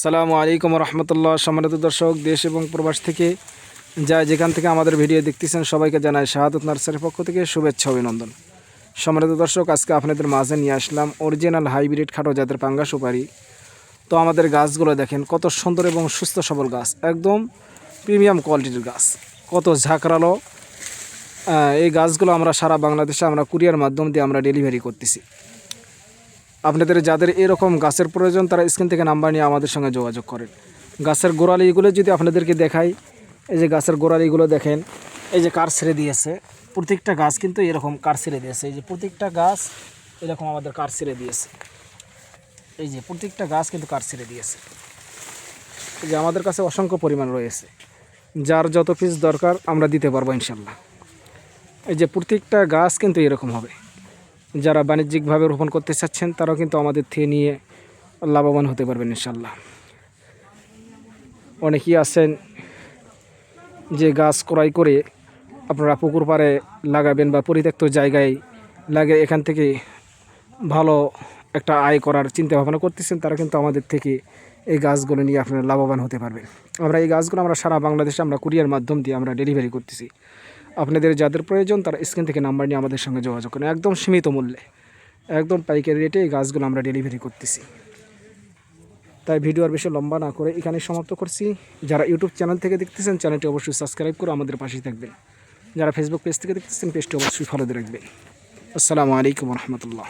আসসালামু আলাইকুম রহমতুল্লাহ। সম্মানিত দর্শক, দেশ এবং প্রবাস থেকে যা যেখান থেকে আমাদের ভিডিও দেখতেছেন, সবাইকে জানাই শাহাদত নার্সারির পক্ষ থেকে শুভেচ্ছা, অভিনন্দন। সম্মানিত দর্শক, আজকে আপনাদের মাঝে নিয়ে আসলাম অরিজিনাল হাইব্রিড খাটো জাতের পাঙ্গা সুপারি। তো আমাদের গাছগুলো দেখেন, কত সুন্দর এবং সুস্থ সবল গাছ, একদম প্রিমিয়াম কোয়ালিটির গাছ, কত ঝাঁকড়ালো। এই গাছগুলো আমরা সারা বাংলাদেশে আমরা কুরিয়ার মাধ্যম দিয়ে আমরা ডেলিভারি করতেছি। আপনাদের যাদের এরকম গাছের প্রয়োজন, তারা স্ক্রিন থেকে নাম্বার নিয়ে আমাদের সঙ্গে যোগাযোগ করেন। গাছের গোড়ালিগুলো যদি আপনাদেরকে দেখাই, এই যে গাছের গোড়ালিগুলো দেখেন, এই যে কার ছেড়ে দিয়েছে। প্রত্যেকটা গাছ কিন্তু এরকম কার ছেড়ে দিয়েছে। এই যে প্রত্যেকটা গাছ এরকম আমাদের কার ছেড়ে দিয়েছে। এই যে প্রত্যেকটা গাছ কিন্তু কার ছেড়ে দিয়েছে। এই যে আমাদের কাছে অসংখ্য পরিমাণ রয়েছে। যার যত পিস দরকার, আমরা দিতে পারব ইনশাল্লাহ। এই যে প্রত্যেকটা গাছ কিন্তু এরকম হবে। যারা বাণিজ্যিকভাবে রোপণ করতে চাচ্ছেন, তারাও কিন্তু আমাদের থেকে নিয়ে লাভবান হতে পারবেন ইনশাল্লাহ অনেকেই আছেন যে গাছ ক্রয় করে আপনারা পুকুর পাড়ে লাগাবেন বা পরিত্যক্ত জায়গায় লাগে এখান থেকে ভালো একটা আয় করার চিন্তা ভাবনা করতেছেন, তারা কিন্তু আমাদের থেকে এই গাছগুলো নিয়ে আপনারা লাভবান হতে পারবেন। আমরা এই গাছগুলো আমরা সারা বাংলাদেশে আমরা কুরিয়ার মাধ্যম দিয়ে আমরা ডেলিভারি করতেছি। আপনাদের যাদের প্রয়োজন তারা স্ক্রিন থেকে নাম্বার নিয়ে আমাদের সঙ্গে যোগাযোগ করেন। একদম সীমিত মূল্যে। একদম পাইকারি রেটে এই গাছগুলো আমরা ডেলিভারি করতেছি। তাই ভিডিও আর বেশি লম্বা না করে এখানে সমাপ্ত করছি। যারা ইউটিউব চ্যানেল থেকে দেখতেছেন, চ্যানেলটি অবশ্যই সাবস্ক্রাইব করে আমাদের পাশেই থাকবেন। যারা ফেসবুক পেজ থেকে দেখতেছেন পেজটি অবশ্যই ফলো দিয়ে রাখবেন। আসসালামু আলাইকুম রহমতুল্লাহ।